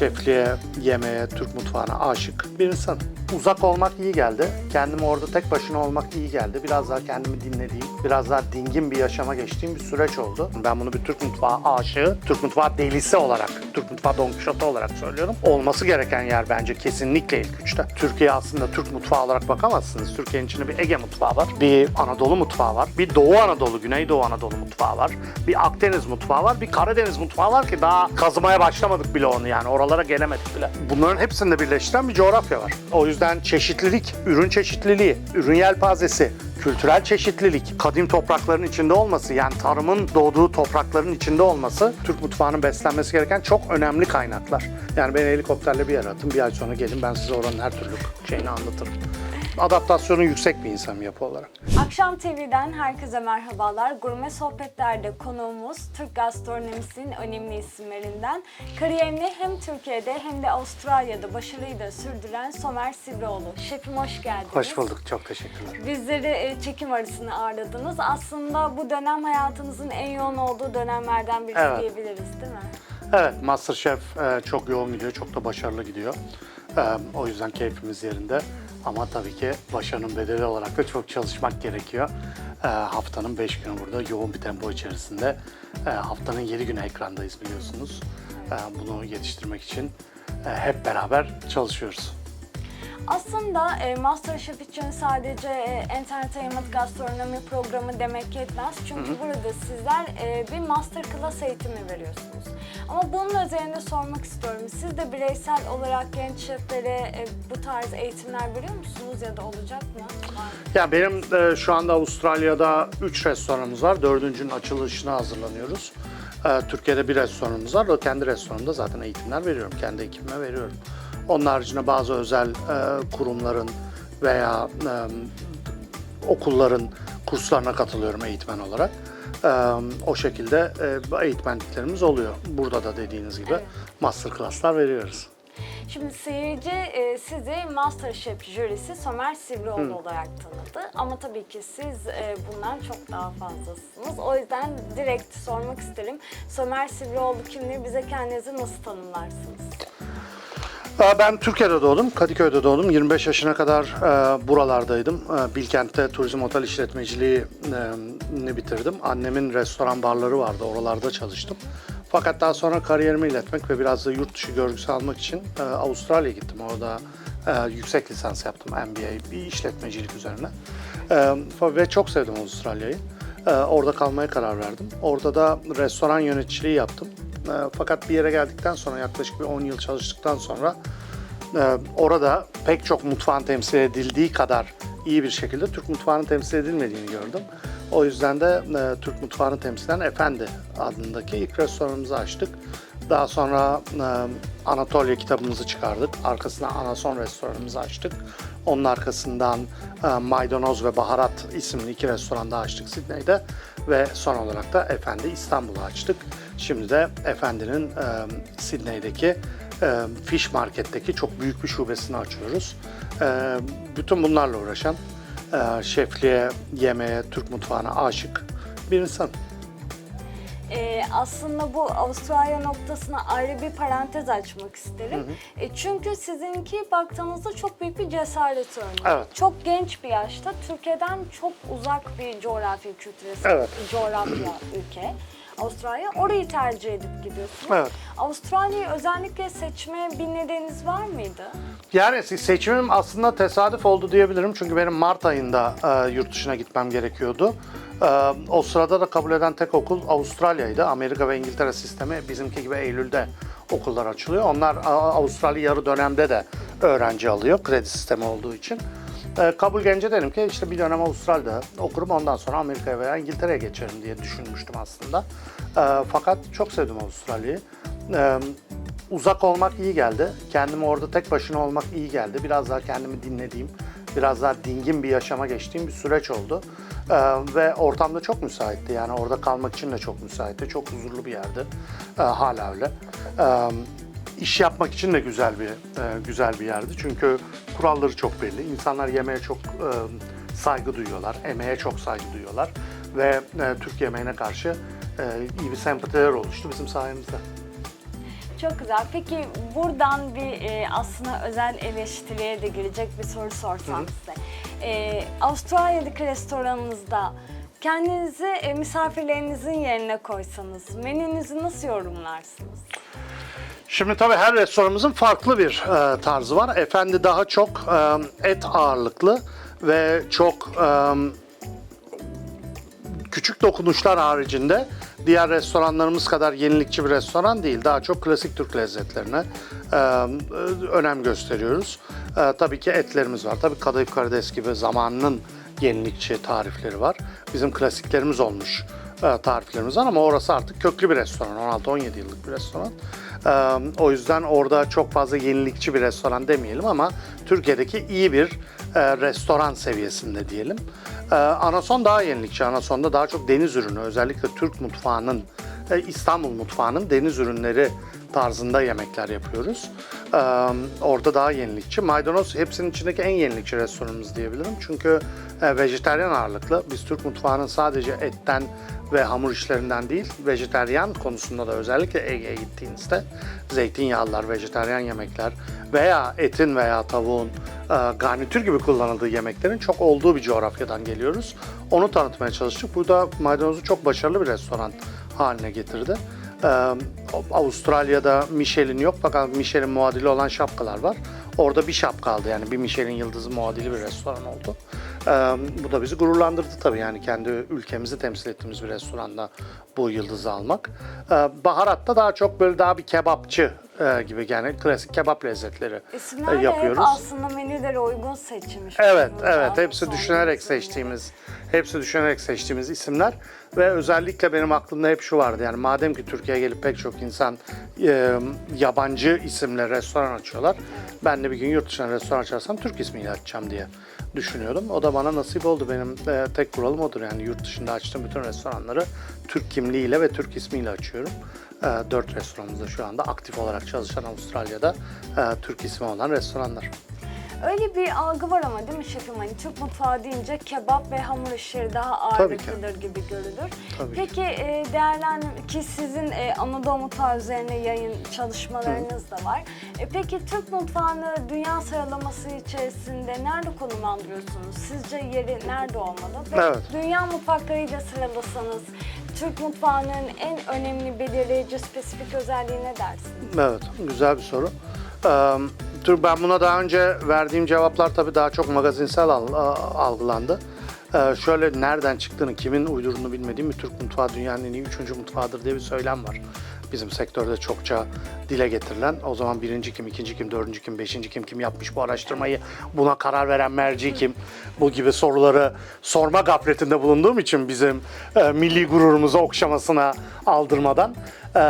şefliğe, yemeğe, Türk mutfağına aşık bir insan. Uzak olmak iyi geldi. Kendime orada tek başına olmak iyi geldi. Biraz daha kendimi dinlediğim, biraz daha dingin bir yaşama geçtiğim bir süreç oldu. Ben bunu bir Türk mutfağı aşığı, Türk mutfağı delisi olarak, Türk mutfağı Don Quixote olarak söylüyorum. Olması gereken yer bence kesinlikle ilk üçte. Türkiye aslında Türk mutfağı olarak bakamazsınız. Türkiye'nin içinde bir Ege mutfağı var, bir Anadolu mutfağı var, bir Doğu Anadolu, Güneydoğu Anadolu mutfağı var, bir Akdeniz mutfağı var, bir Karadeniz mutfağı var ki daha kazımaya başlamadık bile onu yani oralara gelemedik bile. Bunların hepsini de birleştiren bir coğrafya var. O yüzden çeşitlilik, ürün çeşitliliği, ürün yelpazesi, kültürel çeşitlilik, kadim toprakların içinde olması yani tarımın doğduğu toprakların içinde olması Türk mutfağının beslenmesi gereken çok önemli kaynaklar. Yani beni helikopterle bir yere atın bir ay sonra gelin ben size oranın her türlü şeyini anlatırım. Adaptasyonu yüksek bir insanım yapı olarak. Akşam TV'den herkese merhabalar. Gurme sohbetlerde konuğumuz Türk gastronomisinin önemli isimlerinden kariyerini hem Türkiye'de hem de Avustralya'da başarıyla sürdüren Somer Sivrioğlu. Şefim hoş geldiniz. Hoş bulduk, çok teşekkürler. Bizleri e, çekim arasını ağırladınız. Aslında bu dönem hayatınızın en yoğun olduğu dönemlerden birisi Evet. diyebiliriz değil mi? Evet, Masterchef e, çok yoğun gidiyor, çok da başarılı gidiyor. E, o yüzden keyfimiz yerinde. Ama tabii ki başarının bedeli olarak da çok çalışmak gerekiyor. E, haftanın 5 günü burada yoğun bir tempo içerisinde. E, haftanın 7 günü ekrandayız biliyorsunuz. E, bunu yetiştirmek için e, hep beraber çalışıyoruz. Aslında e, MasterChef için sadece e, entertainment gastronomi programı demek yetmez. Çünkü burada sizler e, bir masterclass eğitimi veriyorsunuz. Ama bunun üzerinde sormak istiyorum. Siz de bireysel olarak genç şeflere e, bu tarz eğitimler veriyor musunuz ya da olacak mı? Ya benim e, şu anda Avustralya'da 3 restoranımız var. Dördüncünün açılışına hazırlanıyoruz. E, Türkiye'de bir restoranımız var. O kendi restoranımda zaten eğitimler veriyorum. Kendi ekibime veriyorum. Onun haricinde bazı özel e, kurumların veya e, okulların kurslarına katılıyorum eğitmen olarak. E, o şekilde e, eğitmenliklerimiz oluyor. Burada da dediğiniz gibi Evet. masterclasslar veriyoruz. Şimdi seyirci e, sizi MasterChef jürisi Somer Sivrioğlu olarak tanıdı. Ama tabii ki siz e, bundan çok daha fazlasınız. O yüzden direkt sormak isterim. Somer Sivrioğlu kimdir? Bize kendinizi nasıl tanımlarsınız? Ben Türkiye'de doğdum, Kadıköy'de doğdum. 25 yaşına kadar e, buralardaydım. E, Bilkent'te turizm otel işletmeciliğini bitirdim. Annemin restoran barları vardı, oralarda çalıştım. Fakat daha sonra kariyerimi iletmek ve biraz da yurt dışı görgüsü almak için e, Avustralya'ya gittim. Orada e, yüksek lisans yaptım, MBA, bir işletmecilik üzerine. E, ve çok sevdim Avustralya'yı. E, orada kalmaya karar verdim. Orada da restoran yöneticiliği yaptım. E, fakat bir yere geldikten sonra yaklaşık bir 10 yıl çalıştıktan sonra e, orada pek çok mutfağın temsil edildiği kadar iyi bir şekilde Türk mutfağının temsil edilmediğini gördüm. O yüzden de e, Türk mutfağını temsilen Efendi adındaki ilk restoranımızı açtık. Daha sonra Anatolia kitabımızı çıkardık. Arkasına Anason restoranımızı açtık. Onun arkasından e, Maydanoz ve Baharat isimli iki restoran daha açtık Sydney'de. Ve son olarak da Efendi İstanbul'u açtık. Şimdi de Efendi'nin e, Sydney'deki e, Fish Market'teki çok büyük bir şubesini açıyoruz. E, bütün bunlarla uğraşan, e, şefliğe, yemeğe, Türk mutfağına aşık bir insan. E, aslında bu Avustralya noktasına ayrı bir parantez açmak isterim. E, çünkü sizinki baktığınızda çok büyük bir cesaret örneği. Evet. Çok genç bir yaşta Türkiye'den çok uzak bir coğrafya kültüresi, Evet. coğrafya, ülke. Avustralya. Orayı tercih edip gidiyorsunuz. Evet. Avustralya'yı özellikle seçme bir nedeniniz var mıydı? Yani se- seçimim aslında tesadüf oldu diyebilirim. Çünkü benim Mart ayında e, yurt dışına gitmem gerekiyordu. E, o sırada da kabul eden tek okul Avustralya'ydı. Amerika ve İngiltere sistemi bizimki gibi Eylül'de okullar açılıyor. Onlar Avustralya yarı dönemde de öğrenci alıyor kredi sistemi olduğu için. E, kabul gelince dedim ki işte bir dönem Avustralya'da okurum ondan sonra Amerika'ya veya İngiltere'ye geçerim diye düşünmüştüm aslında. E, fakat çok sevdim Avustralya'yı. E, uzak olmak iyi geldi. Kendime orada tek başına olmak iyi geldi. Biraz daha kendimi dinlediğim, biraz daha dingin bir yaşama geçtiğim bir süreç oldu. Ee, ve ortamda çok müsaitti. Yani orada kalmak için de çok müsaitti. Çok huzurlu bir yerdi. Ee, hala öyle. Ee, iş yapmak için de güzel bir e, güzel bir yerdi. Çünkü kuralları çok belli. İnsanlar yemeğe çok e, saygı duyuyorlar. Emeğe çok saygı duyuyorlar. Ve e, Türk yemeğine karşı e, iyi bir sempatiler oluştu bizim sayemizde. Çok güzel. Peki buradan bir e, aslında özel eleştiriye de girecek bir soru sorsam size. E, Avustralya'daki restoranınızda kendinizi e, misafirlerinizin yerine koysanız menünüzü nasıl yorumlarsınız? Şimdi tabii her restoranımızın farklı bir e, tarzı var. Efendi daha çok e, et ağırlıklı ve çok e, küçük dokunuşlar haricinde diğer restoranlarımız kadar yenilikçi bir restoran değil. Daha çok klasik Türk lezzetlerine e, önem gösteriyoruz. E, tabii ki etlerimiz var. Tabii kadayıf karides gibi zamanının yenilikçi tarifleri var. Bizim klasiklerimiz olmuş e, tariflerimiz var ama orası artık köklü bir restoran. 16-17 yıllık bir restoran. O yüzden orada çok fazla yenilikçi bir restoran demeyelim ama Türkiye'deki iyi bir restoran seviyesinde diyelim. Anason daha yenilikçi. Anason'da daha çok deniz ürünü, özellikle Türk mutfağının, İstanbul mutfağının deniz ürünleri tarzında yemekler yapıyoruz. Orada daha yenilikçi. Maydanoz hepsinin içindeki en yenilikçi restoranımız diyebilirim. Çünkü vejeteryan ağırlıklı. Biz Türk mutfağının sadece etten ve hamur işlerinden değil, vejeteryan konusunda da özellikle Ege'ye gittiğinizde zeytinyağlılar, vejeteryan yemekler veya etin veya tavuğun e, garnitür gibi kullanıldığı yemeklerin çok olduğu bir coğrafyadan geliyoruz. Onu tanıtmaya çalıştık. Burada maydanozu çok başarılı bir restoran haline getirdi. Ee, Avustralya'da Michelin yok fakat Michelin muadili olan şapkalar var. Orada bir şapka aldı yani bir Michelin yıldızı muadili bir restoran oldu. Bu da bizi gururlandırdı tabii yani kendi ülkemizi temsil ettiğimiz bir restoranda bu yıldızı almak. Baharatta daha çok böyle daha bir kebapçı gibi yani klasik kebap lezzetleri İsimler de hep yapıyoruz. aslında menülere uygun seçilmiş. Evet, evet. Hepsi Son düşünerek seçtiğimiz, hepsi düşünerek seçtiğimiz isimler ve özellikle benim aklımda hep şu vardı. Yani madem ki Türkiye'ye gelip pek çok insan e, yabancı isimle restoran açıyorlar. Ben de bir gün yurt dışına restoran açarsam Türk ismiyle açacağım diye düşünüyordum. O da bana nasip oldu. Benim e, tek kuralım odur. Yani yurt dışında açtığım bütün restoranları Türk kimliğiyle ve Türk ismiyle açıyorum. E, dört restoranımızda şu anda aktif olarak çalışan Avustralya'da e, Türk ismi olan restoranlar. Öyle bir algı var ama değil mi şefim? Hani Türk mutfağı deyince kebap ve hamur işleri daha ki. ağırlıklıdır gibi görülür. Tabii ki. Peki e, değerlendir ki sizin e, Anadolu mutfağı üzerine yayın çalışmalarınız da var. E, peki Türk mutfağını dünya sıralaması içerisinde nerede konumlandırıyorsunuz? Sizce yeri nerede olmalı? Ve Evet. dünya mutfaklarıyla sıralasanız Türk mutfağının en önemli belirleyici spesifik özelliği ne dersiniz? Evet, güzel bir soru. Ee, Dur ben buna daha önce verdiğim cevaplar tabii daha çok magazinsel algılandı. Ee, şöyle nereden çıktığını, kimin uydurduğunu bilmediğim bir Türk mutfağı dünyanın en iyi üçüncü mutfağıdır diye bir söylem var. Bizim sektörde çokça dile getirilen, o zaman birinci kim, ikinci kim, dördüncü kim, beşinci kim, kim yapmış bu araştırmayı, buna karar veren merci kim, bu gibi soruları sorma gafletinde bulunduğum için bizim e, milli gururumuzu okşamasına aldırmadan e, e,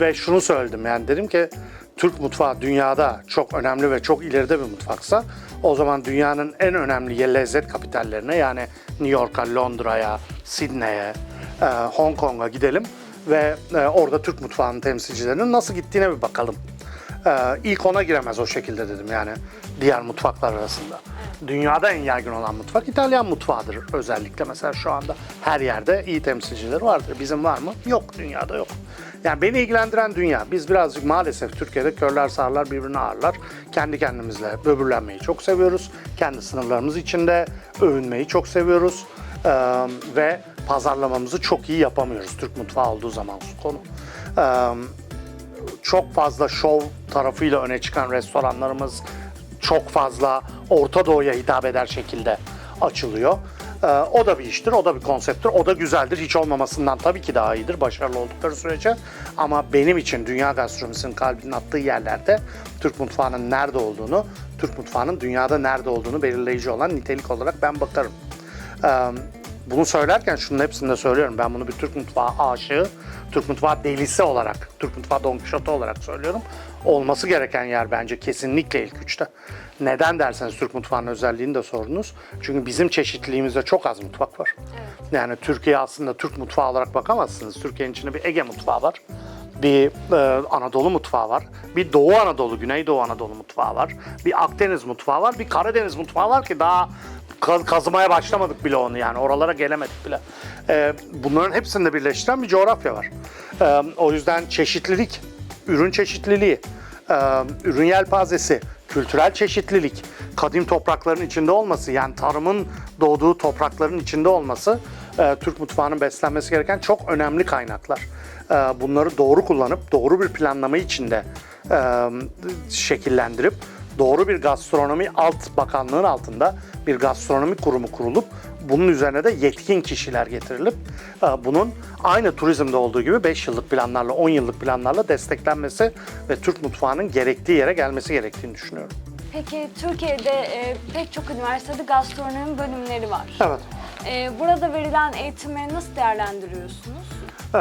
ve şunu söyledim yani dedim ki Türk mutfağı dünyada çok önemli ve çok ileride bir mutfaksa o zaman dünyanın en önemli lezzet kapitallerine yani New York'a, Londra'ya, Sydney'e, e, Hong Kong'a gidelim ve e, orada Türk mutfağının temsilcilerinin nasıl gittiğine bir bakalım. E, ilk ona giremez o şekilde dedim yani diğer mutfaklar arasında. Dünyada en yaygın olan mutfak İtalyan mutfağıdır özellikle mesela şu anda her yerde iyi temsilcileri vardır. Bizim var mı? Yok dünyada yok. Yani beni ilgilendiren dünya. Biz birazcık maalesef Türkiye'de körler sağırlar birbirini ağırlar. Kendi kendimizle böbürlenmeyi çok seviyoruz. Kendi sınırlarımız içinde övünmeyi çok seviyoruz. Ee, ve pazarlamamızı çok iyi yapamıyoruz Türk mutfağı olduğu zaman konu. Ee, çok fazla şov tarafıyla öne çıkan restoranlarımız çok fazla Orta Doğu'ya hitap eder şekilde açılıyor. Ee, o da bir iştir, o da bir konsepttir, o da güzeldir. Hiç olmamasından tabii ki daha iyidir başarılı oldukları sürece. Ama benim için dünya gastronomisinin kalbinin attığı yerlerde Türk mutfağının nerede olduğunu, Türk mutfağının dünyada nerede olduğunu belirleyici olan nitelik olarak ben bakarım. Ee, bunu söylerken şunun hepsini de söylüyorum. Ben bunu bir Türk mutfağı aşığı, Türk mutfağı delisi olarak, Türk mutfağı Don Quixote olarak söylüyorum. Olması gereken yer bence kesinlikle ilk üçte. Neden derseniz Türk mutfağının özelliğini de sordunuz. Çünkü bizim çeşitliliğimizde çok az mutfak var. Yani Türkiye aslında Türk mutfağı olarak bakamazsınız. Türkiye'nin içinde bir Ege mutfağı var bir e, Anadolu mutfağı var, bir Doğu Anadolu, Güneydoğu Anadolu mutfağı var, bir Akdeniz mutfağı var, bir Karadeniz mutfağı var ki daha ka- kazımaya başlamadık bile onu yani oralara gelemedik bile. E, bunların hepsini de birleştiren bir coğrafya var. E, o yüzden çeşitlilik ürün çeşitliliği, ürün yelpazesi, kültürel çeşitlilik, kadim toprakların içinde olması yani tarımın doğduğu toprakların içinde olması Türk mutfağının beslenmesi gereken çok önemli kaynaklar. Bunları doğru kullanıp doğru bir planlama içinde şekillendirip doğru bir gastronomi alt bakanlığın altında bir gastronomi kurumu kurulup bunun üzerine de yetkin kişiler getirilip e, bunun aynı turizmde olduğu gibi 5 yıllık planlarla 10 yıllık planlarla desteklenmesi ve Türk mutfağının gerektiği yere gelmesi gerektiğini düşünüyorum. Peki Türkiye'de e, pek çok üniversitede gastronomi bölümleri var. Evet. E, burada verilen eğitimleri nasıl değerlendiriyorsunuz? Ee,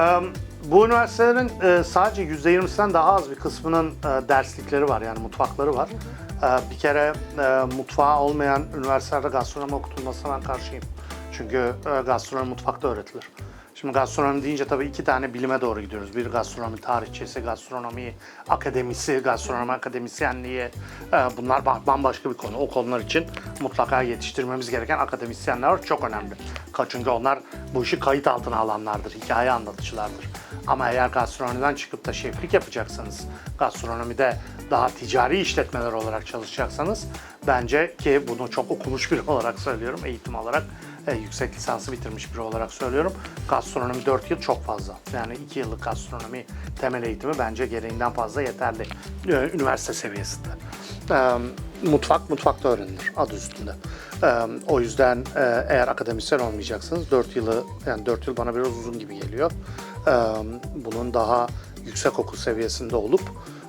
Bu üniversitelerin e, sadece %20'sinden daha az bir kısmının e, derslikleri var yani mutfakları var. Ee, Bir kere e, mutfağı olmayan üniversitelerde gastronomi okutulmasına karşıyım. Çünkü e, gastronomi mutfakta öğretilir. Şimdi gastronomi deyince tabii iki tane bilime doğru gidiyoruz. Bir gastronomi tarihçesi, gastronomi akademisi, gastronomi akademisyenliği. E, Bunlar ba- bambaşka bir konu. O konular için mutlaka yetiştirmemiz gereken akademisyenler var. Çok önemli. Çünkü onlar bu işi kayıt altına alanlardır, hikaye anlatıcılardır. Ama eğer gastronomiden çıkıp da şeflik yapacaksanız, gastronomide daha ticari işletmeler olarak çalışacaksanız bence ki bunu çok okumuş biri olarak söylüyorum, eğitim olarak e, yüksek lisansı bitirmiş biri olarak söylüyorum. Gastronomi 4 yıl çok fazla. Yani 2 yıllık gastronomi temel eğitimi bence gereğinden fazla yeterli e, üniversite seviyesinde. E, mutfak mutfakta öğrenilir adı üstünde. E, o yüzden e, eğer akademisyen olmayacaksınız 4 yılı yani 4 yıl bana biraz uzun gibi geliyor. E, bunun daha yüksek okul seviyesinde olup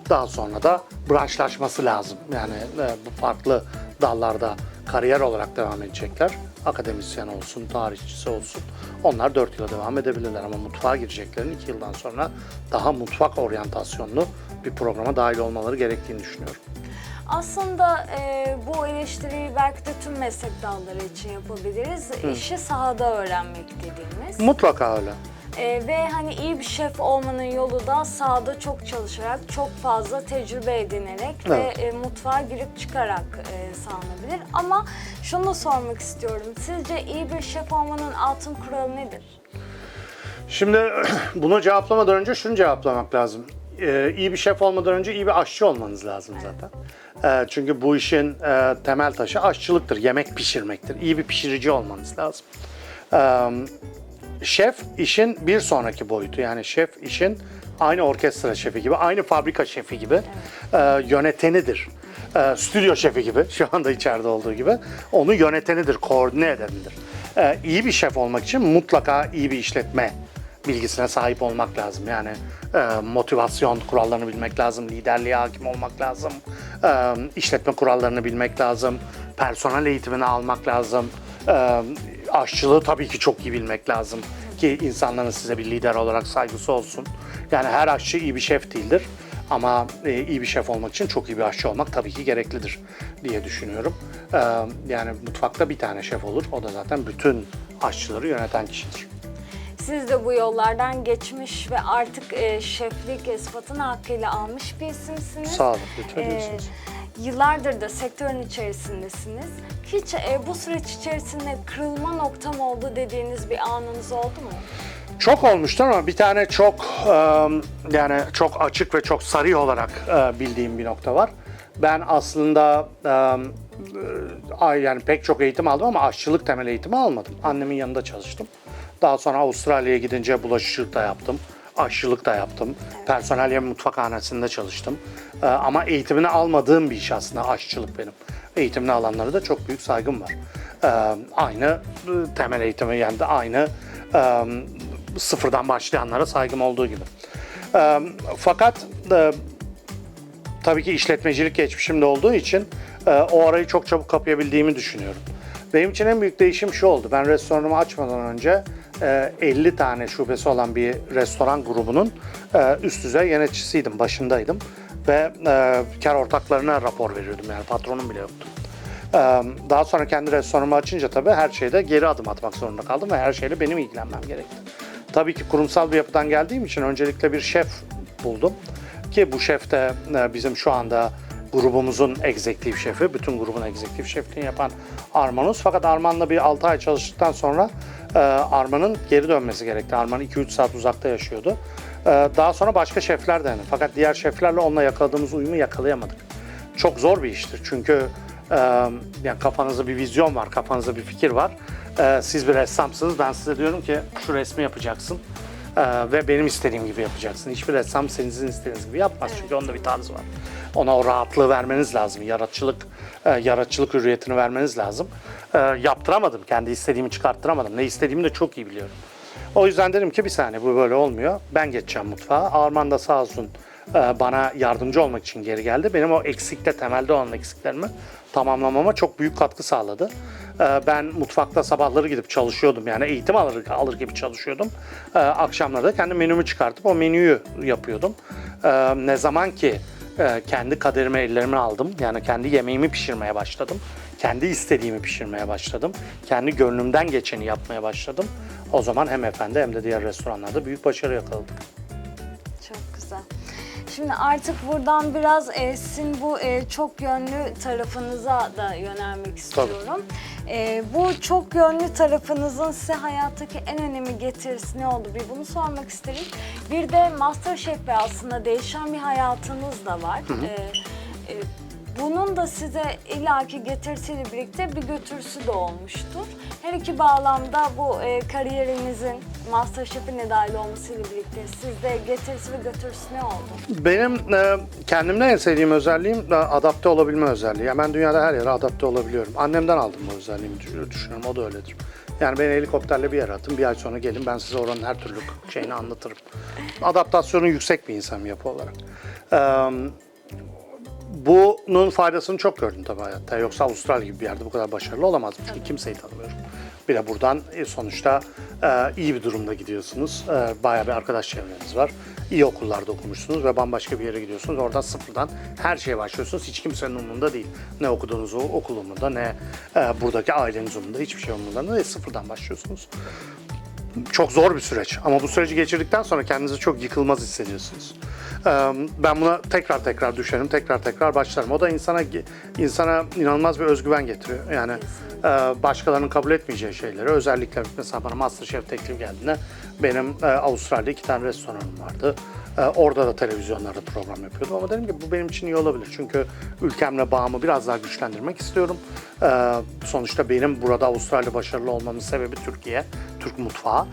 daha sonra da branşlaşması lazım. Yani e, bu farklı dallarda kariyer olarak devam edecekler. Akademisyen olsun, tarihçisi olsun. Onlar 4 yıla devam edebilirler ama mutfağa gireceklerin 2 yıldan sonra daha mutfak oryantasyonlu bir programa dahil olmaları gerektiğini düşünüyorum. Aslında e, bu eleştiriyi belki de tüm meslek dalları için yapabiliriz. İşi sahada öğrenmek dediğimiz. Mutlaka öyle. E, ve hani iyi bir şef olmanın yolu da sahada çok çalışarak, çok fazla tecrübe edinerek Evet. ve e, mutfağa girip çıkarak e, sağlanabilir. Ama şunu sormak istiyorum. Sizce iyi bir şef olmanın altın kuralı nedir? Şimdi bunu cevaplamadan önce şunu cevaplamak lazım. Ee, iyi bir şef olmadan önce iyi bir aşçı olmanız lazım zaten. Ee, çünkü bu işin e, temel taşı aşçılıktır, yemek pişirmektir. İyi bir pişirici olmanız lazım. Ee, şef işin bir sonraki boyutu. Yani şef işin aynı orkestra şefi gibi, aynı fabrika şefi gibi e, yönetenidir. E, stüdyo şefi gibi, şu anda içeride olduğu gibi. Onu yönetenidir, koordine edenidir. E, iyi bir şef olmak için mutlaka iyi bir işletme bilgisine sahip olmak lazım. Yani e, motivasyon kurallarını bilmek lazım, liderliğe hakim olmak lazım, e, işletme kurallarını bilmek lazım, personel eğitimini almak lazım, e, aşçılığı tabii ki çok iyi bilmek lazım ki insanların size bir lider olarak saygısı olsun. Yani her aşçı iyi bir şef değildir. Ama e, iyi bir şef olmak için çok iyi bir aşçı olmak tabii ki gereklidir diye düşünüyorum. E, yani mutfakta bir tane şef olur. O da zaten bütün aşçıları yöneten kişidir. Siz de bu yollardan geçmiş ve artık e, şeflik sıfatını hakkıyla almış bir isimsiniz. Sağ olun, lütfen E, yıllardır da sektörün içerisindesiniz. Hiç e, bu süreç içerisinde kırılma noktam oldu dediğiniz bir anınız oldu mu? Çok olmuştur ama bir tane çok e, yani çok açık ve çok sarı olarak e, bildiğim bir nokta var. Ben aslında e, ay- yani pek çok eğitim aldım ama aşçılık temel eğitimi almadım. Annemin yanında çalıştım. Daha sonra Avustralya'ya gidince bulaşıcılık da yaptım. Aşçılık da yaptım. Personel yem mutfakhanesinde çalıştım. E, ama eğitimini almadığım bir iş aslında aşçılık benim. Eğitimini alanlara da çok büyük saygım var. E, aynı e, temel eğitimi yani de aynı e, sıfırdan başlayanlara saygım olduğu gibi. E, fakat e, tabii ki işletmecilik geçmişimde olduğu için o arayı çok çabuk kapayabildiğimi düşünüyorum. Benim için en büyük değişim şu oldu. Ben restoranımı açmadan önce e, 50 tane şubesi olan bir restoran grubunun üst düzey yöneticisiydim, başındaydım. Ve e, kar ortaklarına rapor veriyordum yani patronum bile yoktu. Ee, Daha sonra kendi restoranımı açınca tabii her şeyde geri adım atmak zorunda kaldım ve her şeyle benim ilgilenmem gerekti. Tabii ki kurumsal bir yapıdan geldiğim için öncelikle bir şef buldum. Ki bu şef de e, bizim şu anda grubumuzun egzektif şefi, bütün grubun egzektif şefliğini yapan Armanus. Fakat Arman'la bir 6 ay çalıştıktan sonra e, Arman'ın geri dönmesi gerekti. Arman 2-3 saat uzakta yaşıyordu. Ee, daha sonra başka şefler denedim. Fakat diğer şeflerle onunla yakaladığımız uyumu yakalayamadık. Çok zor bir iştir çünkü e, yani kafanızda bir vizyon var, kafanızda bir fikir var. E, siz bir ressamsınız, ben size diyorum ki şu resmi yapacaksın e, ve benim istediğim gibi yapacaksın. Hiçbir ressam sizin istediğiniz gibi yapmaz çünkü onda bir tarzı var. Ona o rahatlığı vermeniz lazım, yaratıcılık, yaratıcılık hürriyetini vermeniz lazım. Yaptıramadım, kendi istediğimi çıkarttıramadım. Ne istediğimi de çok iyi biliyorum. O yüzden dedim ki bir saniye bu böyle olmuyor. Ben geçeceğim mutfağa. Arman da sağ olsun e, bana yardımcı olmak için geri geldi. Benim o eksikte temelde olan eksiklerimi tamamlamama çok büyük katkı sağladı. E, Ben mutfakta sabahları gidip çalışıyordum. Yani eğitim alır, alır gibi çalışıyordum. E, Akşamları da kendi menümü çıkartıp o menüyü yapıyordum. Ne zaman ki kendi kaderimi ellerime aldım. Yani kendi yemeğimi pişirmeye başladım. Kendi istediğimi pişirmeye başladım. Kendi gönlümden geçeni yapmaya başladım. O zaman hem efendi hem de diğer restoranlarda büyük başarı yakaladık. Çok güzel. Şimdi artık buradan biraz e, sizin bu e, çok yönlü tarafınıza da yönelmek istiyorum. E, bu çok yönlü tarafınızın size hayattaki en önemli getirisi ne oldu? Bir bunu sormak isterim. Bir de Masterchef ve aslında değişen bir hayatınız da var. E, e, bunun da size illaki getirisiyle birlikte bir götürüsü de olmuştur. Her iki bağlamda bu e, kariyerinizin Masterchef'e ne dahil olmasıyla birlikte sizde getirisi ve götürüsü ne oldu? Benim e, kendimde en sevdiğim özelliğim e, adapte olabilme özelliği. Yani ben dünyada her yere adapte olabiliyorum. Annemden aldım bu özelliğimi düş- düşünüyorum. O da öyledir. Yani beni helikopterle bir yere atın. Bir ay sonra gelin ben size oranın her türlü şeyini anlatırım. Adaptasyonu yüksek bir insanım yapı olarak. E, bunun faydasını çok gördüm tabii hayatta. Yoksa Avustralya gibi bir yerde bu kadar başarılı olamazdım. Çünkü kimseyi tanımıyorum. Bir de buradan e, sonuçta e, iyi bir durumda gidiyorsunuz. E, bayağı bir arkadaş çevreniz var. İyi okullarda okumuşsunuz ve bambaşka bir yere gidiyorsunuz. Oradan sıfırdan her şeye başlıyorsunuz. Hiç kimsenin umurunda değil. Ne okuduğunuz okul umurunda ne buradaki aileniz umurunda. Hiçbir şey umurunda değil. Sıfırdan başlıyorsunuz çok zor bir süreç. Ama bu süreci geçirdikten sonra kendinizi çok yıkılmaz hissediyorsunuz. Ben buna tekrar tekrar düşerim, tekrar tekrar başlarım. O da insana insana inanılmaz bir özgüven getiriyor. Yani başkalarının kabul etmeyeceği şeyleri, özellikle mesela bana MasterChef teklif geldiğinde benim Avustralya'da iki tane restoranım vardı. Orada da televizyonlarda program yapıyordum ama dedim ki bu benim için iyi olabilir. Çünkü ülkemle bağımı biraz daha güçlendirmek istiyorum. Sonuçta benim burada Avustralya başarılı olmamın sebebi Türkiye, Türk mutfağı.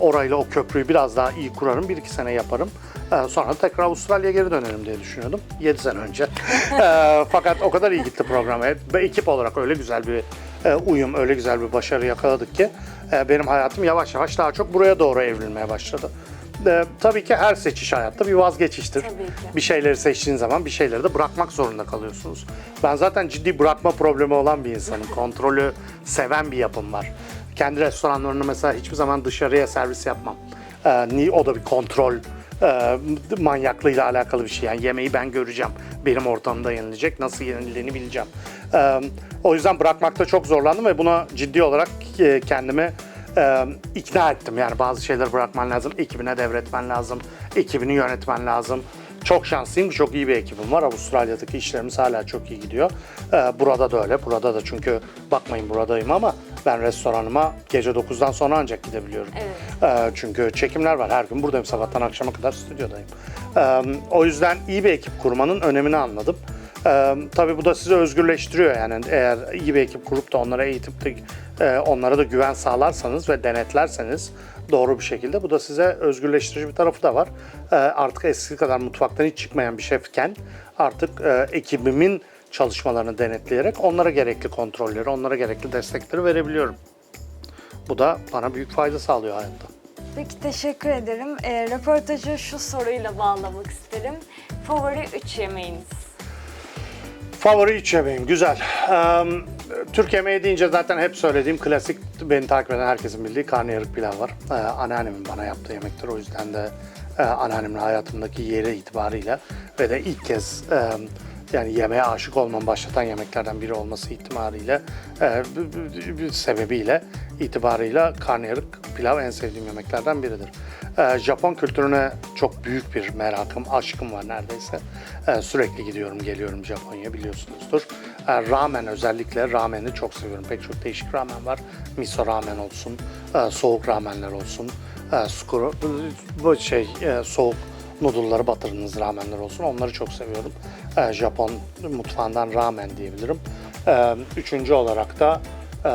Orayla o köprüyü biraz daha iyi kurarım, bir iki sene yaparım. E, Sonra tekrar Avustralya'ya geri dönerim diye düşünüyordum. 7 sene önce. E, Fakat o kadar iyi gitti program ve ekip olarak öyle güzel bir e, uyum, öyle güzel bir başarı yakaladık ki e, benim hayatım yavaş yavaş daha çok buraya doğru evrilmeye başladı. E, tabii ki her seçiş hayatta bir vazgeçiştir. Bir şeyleri seçtiğin zaman bir şeyleri de bırakmak zorunda kalıyorsunuz. Ben zaten ciddi bırakma problemi olan bir insanım. Kontrolü seven bir yapım var. Kendi restoranlarını mesela hiçbir zaman dışarıya servis yapmam. Ee, ni- o da bir kontrol e, manyaklığıyla alakalı bir şey. Yani yemeği ben göreceğim. Benim ortamda yenilecek. Nasıl yenildiğini bileceğim. Ee, o yüzden bırakmakta çok zorlandım ve buna ciddi olarak e, kendimi e, ikna ettim. Yani bazı şeyleri bırakman lazım, ekibine devretmen lazım, ekibini yönetmen lazım. Çok şanslıyım, çok iyi bir ekibim var. Avustralya'daki işlerimiz hala çok iyi gidiyor. E, burada da öyle, burada da çünkü bakmayın buradayım ama ben restoranıma gece 9'dan sonra ancak gidebiliyorum. E, çünkü çekimler var, her gün buradayım. Sabahtan akşama kadar stüdyodayım. E, o yüzden iyi bir ekip kurmanın önemini anladım. Ee, tabii bu da sizi özgürleştiriyor yani eğer iyi bir ekip kurup da onlara eğitip de e, onlara da güven sağlarsanız ve denetlerseniz doğru bir şekilde bu da size özgürleştirici bir tarafı da var. Ee, artık eski kadar mutfaktan hiç çıkmayan bir şefken artık e, ekibimin çalışmalarını denetleyerek onlara gerekli kontrolleri, onlara gerekli destekleri verebiliyorum. Bu da bana büyük fayda sağlıyor hayatta. Peki teşekkür ederim. E, röportajı şu soruyla bağlamak isterim. Favori 3 yemeğiniz? Favori iç yemeğim güzel. Eee, Türk yemeği deyince zaten hep söylediğim klasik beni takip eden herkesin bildiği karnıyarık pilav var. Eee, anneannemin bana yaptığı yemektir. O yüzden de eee anneannemin hayatımdaki yeri itibarıyla ve de ilk kez eee, yani yemeğe aşık olmamı başlatan yemeklerden biri olması ihtimaliyle b- sebebiyle itibarıyla karnıyarık pilav en sevdiğim yemeklerden biridir. Eee, Japon kültürüne çok büyük bir merakım, aşkım var neredeyse. Eee, sürekli gidiyorum, geliyorum Japonya'ya biliyorsunuzdur. Eee, ramen özellikle rameni çok seviyorum. Pek çok değişik ramen var. Miso ramen olsun, eee, soğuk ramenler olsun. e, bu şey e, soğuk noodle'ları batırdığınız ramenler olsun. Onları çok seviyorum. E, Japon mutfağından ramen diyebilirim. E, üçüncü olarak da e,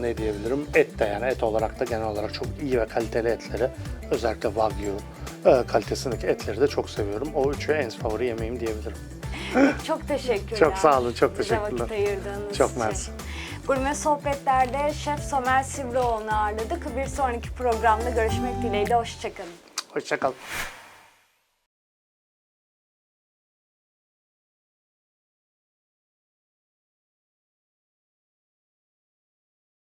ne diyebilirim? Et de yani et olarak da genel olarak çok iyi ve kaliteli etleri özellikle wagyu e, kalitesindeki etleri de çok seviyorum. O üçü en favori yemeğim diyebilirim. Çok teşekkürler. Çok sağ olun, çok Bize teşekkürler. vakit ayırdığınız Çok için. mersi. Gurme Sohbetler'de Şef Somer Sivrioğlu'nu ağırladık. Bir sonraki programda görüşmek dileğiyle. Hoşçakalın. Hoşçakalın.